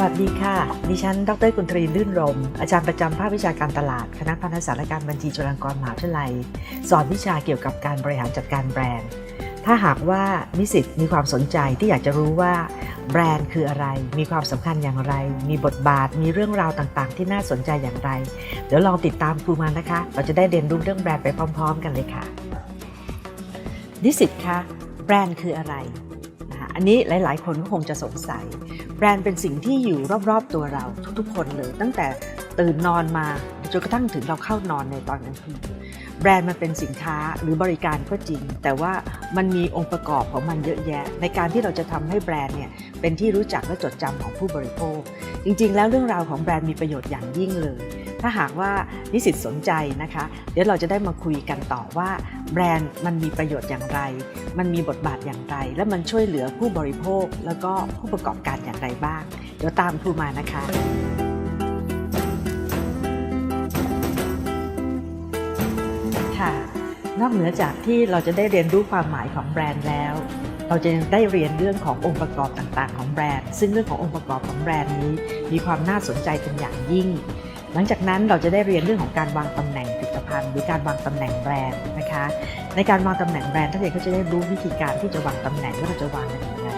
วัสดีค่ะ ดิฉัน ดรกุลตรีลื่นรม อาจารย์ประจำภาควิชาการตลาด คณะพันธศาสตร์และการบัญชีจุฬาลงกรณ์มหาวิทยาลัย สอนวิชาเกี่ยวกับการบริหารจัดการแบรนด์ ถ้าหากว่านิสิตมีความสนใจที่อยากจะรู้ว่าแบรนด์คืออะไร มีความสำคัญอย่างไร มีบทบาท มีเรื่องราวต่างๆ ที่น่าสนใจอย่างไร เดี๋ยวลองติดตามครูมานะคะ เราจะได้เรียนรู้เรื่องแบรนด์ไปพร้อม ๆ กันเลยค่ะ นิสิตคะ แบรนด์คืออะไร อันนี้หลาย ๆ คนก็คงจะสงสัย แบรนด์เป็นสิ่งที่อยู่รอบ ๆ ตัวเราทุกๆ คนเลย ตั้งแต่ตื่นนอนมาจนกระทั่งถึงเราเข้านอนในตอนกลางคืนแบรนด์มันเป็นสินค้าหรือบริการก็จริง แต่ว่ามันมีองค์ประกอบของมันเยอะแยะ ในการที่เราจะทำให้แบรนด์เนี่ยเป็นที่รู้จักและจดจำของผู้บริโภค จริง ๆ แล้วเรื่องราวของแบรนด์มีประโยชน์อย่างยิ่งเลย ถ้าหากว่านิสิตสนใจนะคะ เดี๋ยวเราจะได้มาคุยกันต่อว่าแบรนด์มันมีประโยชน์อย่างไร มันมีบทบาทอย่างไร และมันช่วยเหลือผู้บริโภค แล้วก็ผู้ประกอบการอย่างไรบ้าง เดี๋ยวตามครูมานะคะค่ะนอกเหนือจากที่เราจะได้เรียนรู้ความหมายของแบรนด์แล้ว เราจะยังได้เรียนเรื่องขององค์ประกอบต่างๆ ของแบรนด์ ซึ่งเรื่องขององค์ประกอบของแบรนด์นี้ มีความน่าสนใจเป็นอย่างยิ่ง ลังจากนั้นเราจะได้เรียนเรื่องของการวางตำแหน่งผลิตภัณฑ์หรือการวางตำแหน่งแบรนด์นะคะ ในการวางตำแหน่งแบรนด์ท่านเองก็จะได้รู้วิธีการที่จะวางตำแหน่งว่าเราจะวางกันย่างไร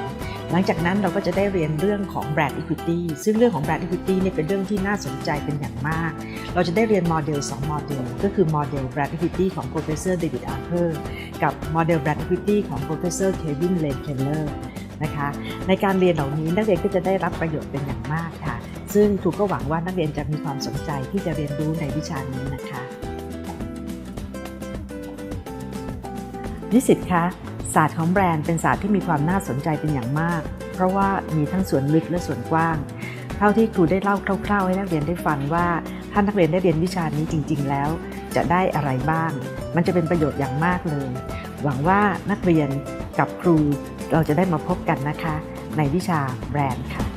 หลังจากนั้นเราก็จะได้เรียนเรื่องของแบรนด์ equity ซึ่งเรื่องของแบรนด์ equity เนี่ยเป็นเรื่องที่น่าสนใจเป็นอย่างมาก เราจะได้เรียนโมเดล2โมเดลก็คือโมเดล Brand Equity ของ Professor David Arthur กับโมเดล Brand Equity ของ Professor Kevin Lane Keller นะคะ ในการเรียนเหล่านี้นักเรียนก็จะได้รับประโยชน์เป็นอย่างมากค่ะ ซึ่งครูก็หวังว่านักเรียนจะมีความสนใจที่จะเรียนรู้ในวิชานี้นะคะ นิสิตคะศาสตร์ของแบรนด์เป็นศาสตร์ที่มีความน่าสนใจเป็นอย่างมาก เพราะว่ามีทั้งส่วนลึกและส่วนกว้าง เท่าที่ครูได้เล่าคร่าวๆ ให้นักเรียนได้ฟังว่าถ้านักเรียนได้เรียนวิชานี้จริง ๆ แล้ว จะได้อะไรบ้าง มันจะเป็นประโยชน์อย่างมากเลย หวังว่านักเรียนกับครูเราจะได้มาพบกันนะคะ ในวิชาแบรนด์ค่ะ